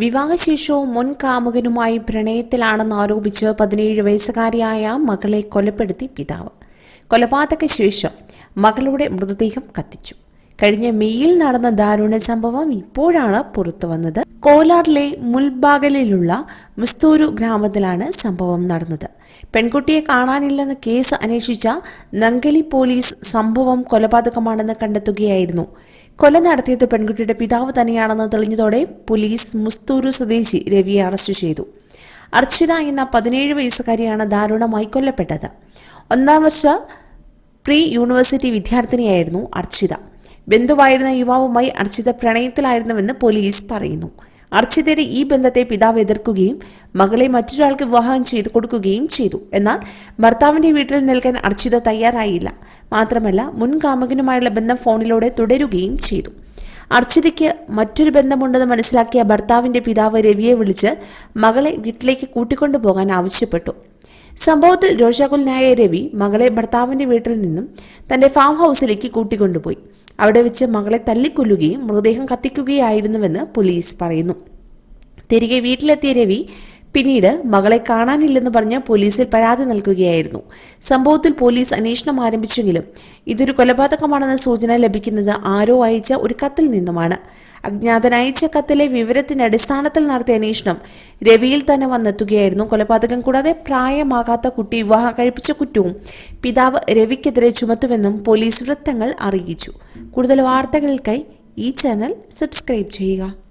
വിവാഹശേഷവും മുൻ കാമുകനുമായി പ്രണയത്തിലാണെന്ന് ആരോപിച്ച് പതിനേഴ് വയസ്സുകാരിയായ മകളെ കൊലപ്പെടുത്തി പിതാവ്. കൊലപാതക ശേഷം മകളുടെ മൃതദേഹം കത്തിച്ചു. കഴിഞ്ഞ മെയ്യിൽ നടന്ന ദാരുണ സംഭവം ഇപ്പോഴാണ് പുറത്തു വന്നത്. കോലാറിലെ മുൽബാഗലിലുള്ള മുസ്തൂരു ഗ്രാമത്തിലാണ് സംഭവം നടന്നത്. പെൺകുട്ടിയെ കാണാനില്ലെന്ന് കേസ് അന്വേഷിച്ച നങ്കലി പോലീസ് സംഭവം കൊലപാതകമാണെന്ന് കണ്ടെത്തുകയായിരുന്നു. കൊല നടത്തിയത് പെൺകുട്ടിയുടെ പിതാവ് തന്നെയാണെന്ന് തെളിഞ്ഞതോടെ പോലീസ് മുസ്തൂരു സ്വദേശി രവിയെ അറസ്റ്റ് ചെയ്തു. അർച്ചിത എന്ന പതിനേഴ് വയസ്സുകാരിയാണ് ദാരുണമായി കൊല്ലപ്പെട്ടത്. ഒന്നാം വർഷ പ്രീ യൂണിവേഴ്സിറ്റി വിദ്യാർത്ഥിനിയായിരുന്നു അർച്ചിത. ബന്ധുവായിരുന്ന യുവാവുമായി അർച്ചിത പ്രണയത്തിലായിരുന്നുവെന്ന് പോലീസ് പറയുന്നു. അർച്ചിതയുടെ ഈ ബന്ധത്തെ പിതാവ് എതിർക്കുകയും മകളെ മറ്റൊരാൾക്ക് വിവാഹം ചെയ്തു കൊടുക്കുകയും ചെയ്തു. എന്നാൽ ഭർത്താവിന്റെ വീട്ടിൽ നിൽക്കാൻ അർച്ചിത തയ്യാറായില്ല. മാത്രമല്ല മുൻ കാമുകനുമായുള്ള ബന്ധം ഫോണിലൂടെ തുടരുകയും ചെയ്തു. അർച്ചിതയ്ക്ക് മറ്റൊരു ബന്ധമുണ്ടെന്ന് മനസ്സിലാക്കിയ ഭർത്താവിന്റെ പിതാവ് രവിയെ വിളിച്ച് മകളെ വീട്ടിലേക്ക് കൂട്ടിക്കൊണ്ടുപോകാൻ ആവശ്യപ്പെട്ടു. സംഭവത്തിൽ രോഷാകുലനായ രവി മകളെ ഭർത്താവിന്റെ വീട്ടിൽ നിന്നും തന്റെ ഫാം ഹൗസിലേക്ക് കൂട്ടിക്കൊണ്ടുപോയി. അവിടെ വെച്ച് മകളെ തല്ലിക്കൊല്ലുകയും മൃതദേഹം കത്തിക്കുകയായിരുന്നുവെന്ന് പോലീസ് പറയുന്നു. തിരികെ വീട്ടിലെത്തിയ രവി പിന്നീട് മകളെ കാണാനില്ലെന്ന് പറഞ്ഞ് പോലീസിൽ പരാതി നൽകുകയായിരുന്നു. സംഭവത്തിൽ പോലീസ് അന്വേഷണം ആരംഭിച്ചെങ്കിലും ഇതൊരു കൊലപാതകമാണെന്ന സൂചന ലഭിക്കുന്നത് ആരോ അയച്ച ഒരു കത്തിൽ നിന്നുമാണ്. അജ്ഞാതൻ അയച്ച കത്തിലെ വിവരത്തിന്റെ അടിസ്ഥാനത്തിൽ നടത്തിയ അന്വേഷണം രവിയിൽ തന്നെ വന്നെത്തുകയായിരുന്നു. കൊലപാതകം കൂടാതെ പ്രായമാകാത്ത കുട്ടി വിവാഹം കഴിപ്പിച്ച കുറ്റവും പിതാവ് രവിക്കെതിരെ ചുമത്തുമെന്നും പോലീസ് വൃത്തങ്ങൾ അറിയിച്ചു. കൂടുതൽ വാർത്തകൾക്കായി ഈ ചാനൽ സബ്സ്ക്രൈബ് ചെയ്യുക.